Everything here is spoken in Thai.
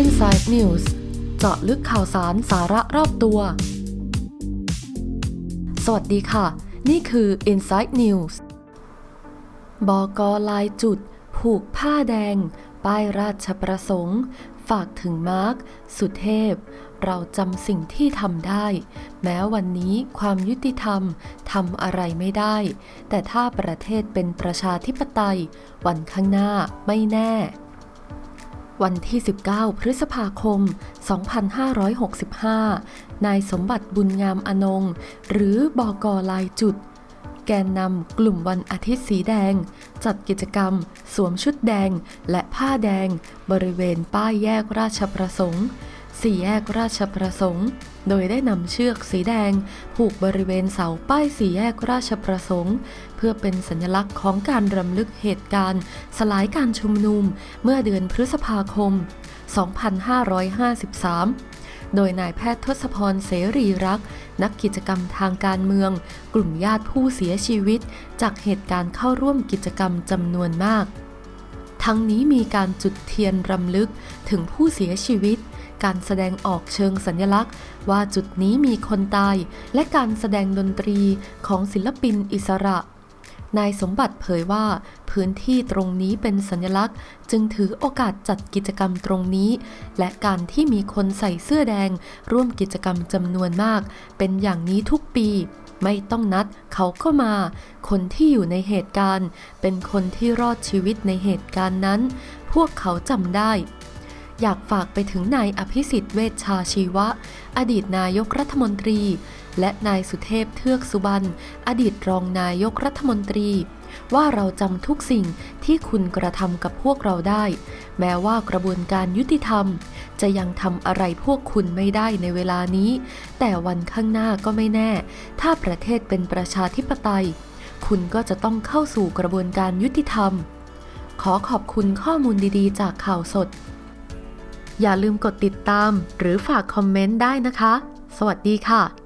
Inside News เจาะลึกข่าวสารสาระรอบตัว สวัสดีค่ะ นี่คือ Inside News บกลายจุด ผูกผ้าแดง ป้ายราชประสงค์ ฝากถึงมาร์ค สุเทพ เราจำสิ่งที่ทำได้ แม้วันนี้ความยุติธรรมทำอะไรไม่ได้ แต่ถ้าประเทศเป็นประชาธิปไตย วันข้างหน้าไม่แน่วันที่ 19 พฤษภาคม 2565 นายสมบัติบุญงามอนง หรือบอกอลายจุด แกนนำกลุ่มวันอาทิตย์สีแดง จัดกิจกรรม สวมชุดแดงและผ้าแดง บริเวณป้ายแยกราชประสงค์สี่แยกราชประสงค์ โดยได้นำเชือกสีแดง ผูกบริเวณเสาป้ายสี่แยกราชประสงค์ เพื่อเป็นสัญลักษณ์ของการรำลึกเหตุการณ์ สลายการชุมนุมเมื่อเดือนพฤษภาคม 2553 โดยนายแพทย์ทศพรเสรีรัก นักกิจกรรมทางการเมือง กลุ่มญาติผู้เสียชีวิต จากเหตุการณ์เข้าร่วมกิจกรรมจำนวนมาก ทั้งนี้มีการจุดเทียนรำลึกถึงผู้เสียชีวิต การแสดงออกเชิงสัญลักษณ์ ว่าจุดนี้มีคนตาย และการแสดงดนตรีของศิลปินอิสระ นายสมบัติเผยว่าพื้นที่ตรงนี้เป็นสัญลักษณ์ จึงถือโอกาสจัดกิจกรรมตรงนี้ และการที่มีคนใส่เสื้อแดง ร่วมกิจกรรมจำนวนมาก เป็นอย่างนี้ทุกปี ไม่ต้องนัดเขาก็มา คนที่อยู่ในเหตุการณ์ เป็นคนที่รอดชีวิตในเหตุการณ์นั้น พวกเขาจำได้อยากฝากไปถึงนายอภิสิทธิ์เวชชาชีวะ อดีตนายกรัฐมนตรี และนายสุเทพเทือกสุบรรณอดีตรองนายกรัฐมนตรี ว่าเราจำทุกสิ่งที่คุณกระทำกับพวกเราได้ แม้ว่ากระบวนการยุติธรรม จะยังทำอะไรพวกคุณไม่ได้ในเวลานี้ แต่วันข้างหน้าก็ไม่แน่ ถ้าประเทศเป็นประชาธิปไตย คุณก็จะต้องเข้าสู่กระบวนการยุติธรรม ขอขอบคุณข้อมูลดีๆ จากข่าวสด อย่าลืมกดติดตามหรือฝากคอมเมนต์ได้นะคะ สวัสดีค่ะ